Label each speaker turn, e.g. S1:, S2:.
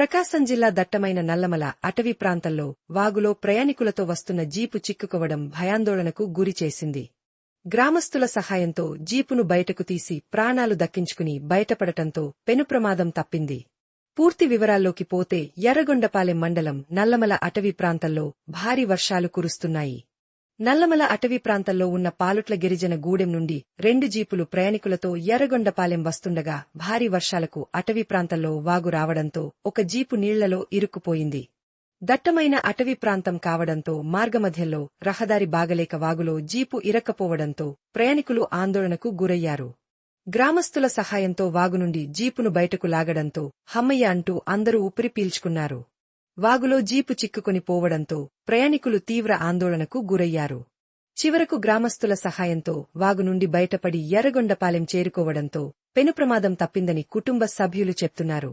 S1: ప్రకాశం జిల్లా దట్టమైన నల్లమల అటవీ ప్రాంతంలో వాగులో ప్రయాణికులతో వస్తున్న జీపు చిక్కుకోవడం భయాందోళనకు గురిచేసింది గ్రామస్తుల సహాయంతో జీపును బయటకు తీసి ప్రాణాలు దక్కించుకుని బయటపడటంతో పెనుప్రమాదం తప్పింది. పూర్తి వివరాల్లోకి పోతే ఎర్రగొండపాలెం మండలం నల్లమల అటవీ ప్రాంతంలో భారీ వర్షాలు కురుస్తున్నాయి. నల్లమల అటవీ ప్రాంతంలో ఉన్న పాలుట్ల గిరిజన గూడెం నుండి రెండు జీపులు ప్రయాణికులతో ఎర్రగొండపాలెం వస్తుండగా భారీ వర్షాలకు అటవీ ప్రాంతంలో వాగు రావడంతో ఒక జీపు నీళ్ళలో ఇరుక్కుపోయింది. దట్టమైన అటవీ ప్రాంతం కావడంతో మార్గమధ్యంలో రహదారి బాగలేక వాగులో జీపు ఇరక్కపోవడంతో ప్రయాణికులు ఆందోళనకు గురయ్యారు. గ్రామస్తుల సహాయంతో వాగు నుండి జీపును బయటకు లాగడంతో హమ్మయ్య అంటూ అందరూ ఊపిరి పీల్చుకున్నారు. వాగులో జీపు చిక్కుకొని పోవడంతో ప్రయాణికులు తీవ్ర ఆందోళనకు గురయ్యారు. చివరకు గ్రామస్తుల సహాయంతో వాగు నుండి బయటపడి ఎర్రగొండపాలెం చేరుకోవడంతో పెనుప్రమాదం తప్పిందని కుటుంబ సభ్యులు చెప్తున్నారు.